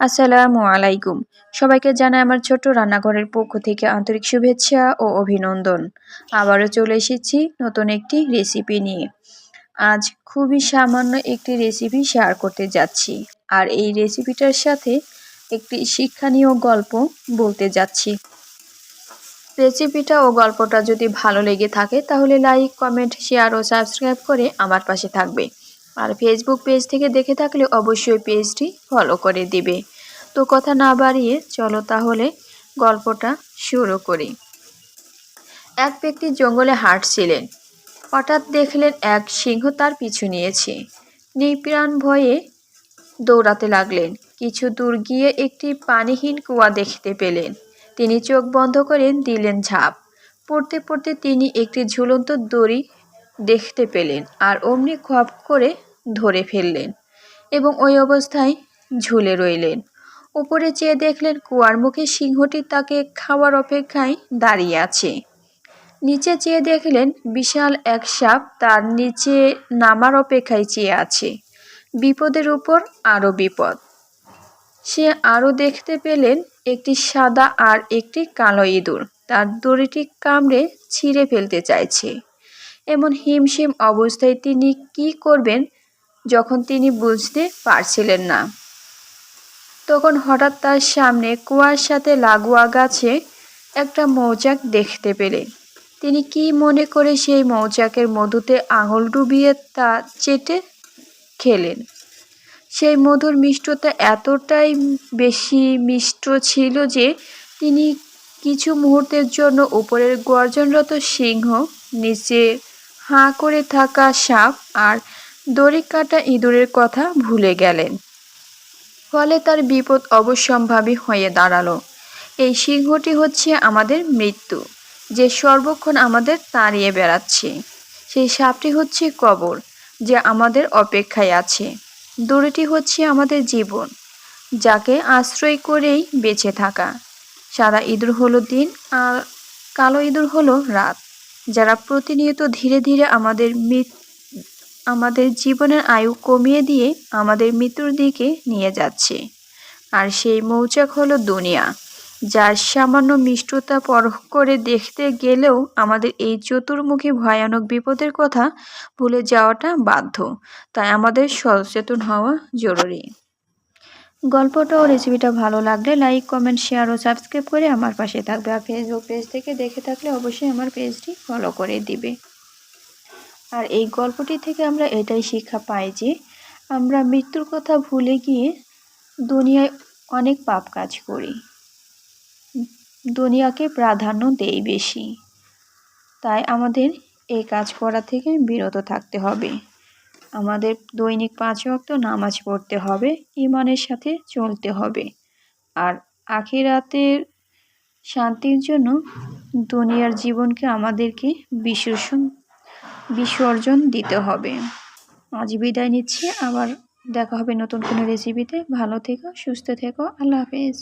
আসসালামু আলাইকুম। সবাইকে জানাই আমার ছোট্ট রান্নাঘরের পক্ষ থেকে আন্তরিক শুভেচ্ছা ও অভিনন্দন। আবারও চলে এসেছি নতুন একটি রেসিপি নিয়ে। আজ খুবই সামান্য একটি রেসিপি শেয়ার করতে যাচ্ছি। আর এই রেসিপিটার সাথে একটি শিক্ষণীয় গল্প বলতে যাচ্ছি। রেসিপিটা ও গল্পটা যদি ভালো লেগে থাকে তাহলে লাইক কমেন্ট শেয়ার ও সাবস্ক্রাইব করে আমার পাশে থাকবে। আর ফেসবুক পেজ থেকে দেখে থাকলে অবশ্যই পেজটি ফলো করে দিবে। তো কথা না বাড়িয়ে চলো তাহলে গল্পটা শুরু করি। এক ব্যক্তি জঙ্গলে হাঁটছিলেন। হঠাৎ দেখলেন এক সিংহ তার পিছু নিয়েছে। নিপ্রাণ ভয়ে দৌড়াতে লাগলেন। কিছু দূর গিয়ে একটি পানিহীন কুয়া দেখতে পেলেন। তিনি চোখ বন্ধ করে দিলেন ঝাঁপ। পড়তে পড়তে তিনি একটি ঝুলন্ত দড়ি দেখতে পেলেন আর অমনি খপ করে ধরে ফেললেন এবং ওই অবস্থায় ঝুলে রইলেন। উপরে চেয়ে দেখলেন কুয়ার মুখে সিংহটি তাকে খাওয়ার অপেক্ষায় দাঁড়িয়ে আছে। নিচে চেয়ে দেখলেন বিশাল এক সাপ তার নিচে নামার অপেক্ষায় চেয়ে আছে। বিপদের উপর আরও বিপদ। সে আরও দেখতে পেলেন একটি সাদা আর একটি কালো ইঁদুর। তার দড়িটি কামড়ে ছিঁড়ে ফেলতে চাইছে। এমন হিমশিম অবস্থায় তিনি কি করবেন যখন তিনি বুঝতে পারছিলেন না। তখন হঠাৎ তার সামনে কুয়ার সাথে লাগোয়া গাছে একটা মৌচাক দেখতে পেলেন তিনি কি মনে করে সেই মৌচাকের মধুতে আঙুল ডুবিয়ে তা চেটে খেলেন? সেই মধুর মিষ্টতা এতটাই বেশি মিষ্ট ছিল যে তিনি কিছু মুহূর্তের জন্য উপরের গর্জনরত সিংহ, নিচে হাঁ করে থাকা সাপ আর দড়ি কাটা ইঁদুরের কথা ভুলে গেলেন। ফলে তার বিপদ অবশ্যম্ভাবী হয়ে দাঁড়াল। এই সিংহটি হচ্ছে আমাদের মৃত্যু, যে সর্বক্ষণ আমাদের তাড়িয়ে বেড়াচ্ছে। সেই সাপটি হচ্ছে কবর, যে আমাদের অপেক্ষায় আছে। দড়িটি হচ্ছে আমাদের জীবন, যাকে আশ্রয় করেই বেঁচে থাকা। সাদা ইঁদুর হলো দিন, আর কালো ইঁদুর হলো রাত, যারা প্রতিনিয়ত ধীরে ধীরে আমাদের আমাদের জীবনের আয়ু কমিয়ে দিয়ে আমাদের মৃত্যুর দিকে নিয়ে যাচ্ছে। আর সেই মৌচাক হলো দুনিয়া, যার সামান্য মিষ্টতা পরখ করে দেখতে গেলেও আমাদের এই চতুর্মুখী ভয়ানক বিপদের কথা ভুলে যাওয়াটা বাধ্য, তাই আমাদের সচেতন হওয়া জরুরি। গল্পটা ও রেসিপিটা ভালো লাগলে লাইক কমেন্ট শেয়ার ও সাবস্ক্রাইব করে আমার পাশে থাকবে। আর ফেসবুক পেজ থেকে দেখে থাকলে অবশ্যই আমার পেজটি ফলো করে দিবে। আর এই গল্পটি থেকে আমরা এটাই শিক্ষা পাই যে আমরা মৃত্যুর কথা ভুলে গিয়ে দুনিয়ায় অনেক পাপ কাজ করি। দুনিয়াকে প্রাধান্য দেই বেশি। তাই আমাদের এই কাজ করা থেকে বিরত থাকতে হবে। আমাদের দৈনিক পাঁচ ওয়াক্ত নামাজ পড়তে হবে ইমানের সাথে চলতে হবে। আর আখিরাতের শান্তির জন্য দুনিয়ার জীবনকে আমাদেরকে বিসর্জন বিসর্জন দিতে হবে। আজ বিদায় নিচ্ছি। আবার দেখা হবে নতুন কোনো রেসিপিতে ভালো থেকো, সুস্থ থেকো। আল্লাহ হাফেজ।